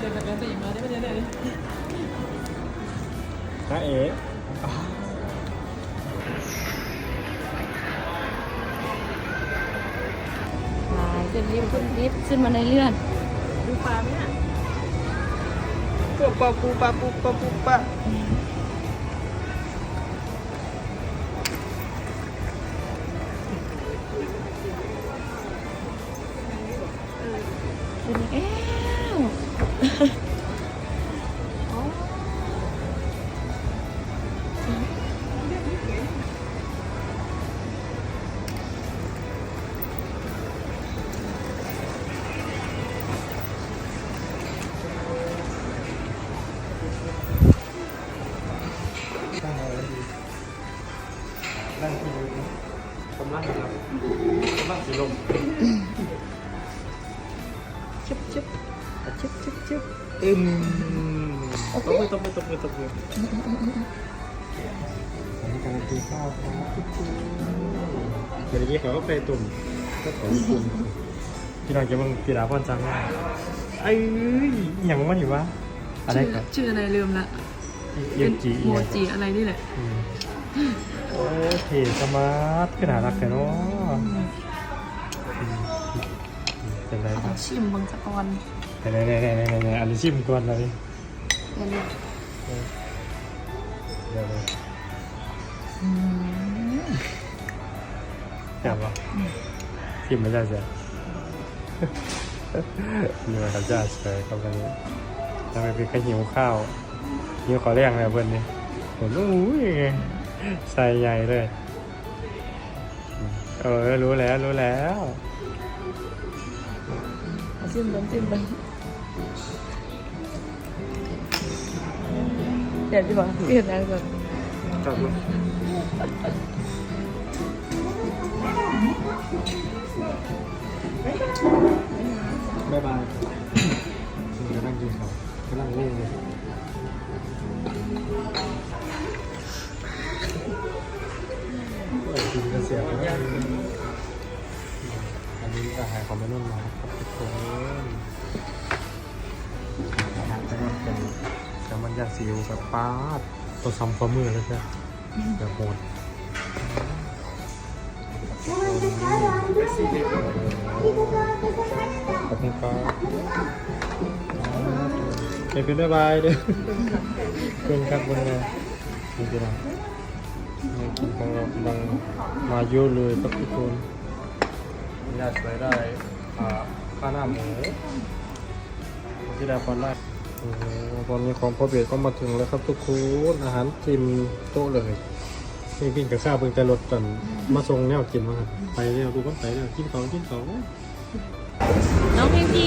เดินกับเดินไปอีกมาได้ไหมเนี่ยเลยน้าเอ๋หายขึ้นลิฟต์ขึ้นลิฟต์ขึ้นมาในเลื่อนดูปลาไหมเนี่ยปูปลาปูปลาปูปลาปูปลาขึ้นแนั่งที่มือกำลังครับกำลังสิลมชุบชุบชุบชุบชุบอึมตบมือตบมือตบมือตบมืออันนี้กำลังกินข้าวครับทุกคนเมื่อกี้เขาก็ไปตุ่มก็ขอตุ่มพี่น้องจะมึงกีฬาพ่อนจังไอ้ยอย่างมันอยู่วะอะไรชื่อกันชื่ออะไรลืมละเยี่ยมจีโมจิอะไรนี่แหละ โอ้เท่สมาร์ทขนาดรักแต่เนาะเป็นไรบ้างชิมบังสะกอนไหนไหนไหนไหนไหนไหนอันนี้ชิมก่อนเลยอย่าลืมเดี๋ยวเลยอืมแซ่บปะชิมไม่ได้เสียนี่มันเขาจะเฉยครับวันนี้ทำไมเป็นแค่หิวข้าวหิวขอเรียงเลยเพื่อนนี่โอ้โห ใส่ใหญ่เลยอืมเออ รู้แล้ว รู้แล้วเอาจิ้มเบิ้งจิ้มเบิ้งเดี๋ยวดีกว่าเปลี่ยนอะไรก่อนจับมือบ๊ายบายกำลังกินข้าวกำลังเล่นเลย กินกระเสียบแล้วอันนี้อาหารของแม่นุ่นมาครับทุกคนอาหารจะเป็นแซลมอนย่างซีอิ๊วแบบป๊าดตัวซ้ำฝ่ามือเลยจ้ะแบบโหดขอบคุณครับเฮ้ยเป็นบ๊ายบายเด้อเพื่อนครับบนเลยนี่คือเราในกินของเรากำลังมาเยอะเลยครับทุกคนญาติไปได้อ่าข้าวหน้าหมูที่ได้พอได้ตอนนี้ของพ่อเบียดก็มาถึงแล้วครับทุกคนอาหารเต็มโต๊ะเลยนี่กินกับข้าวเพิ่งแต่รถกันมาส่งแนวกินมาไปแล้วดูก็ไปแล้วกินของกินของน้องพิมพี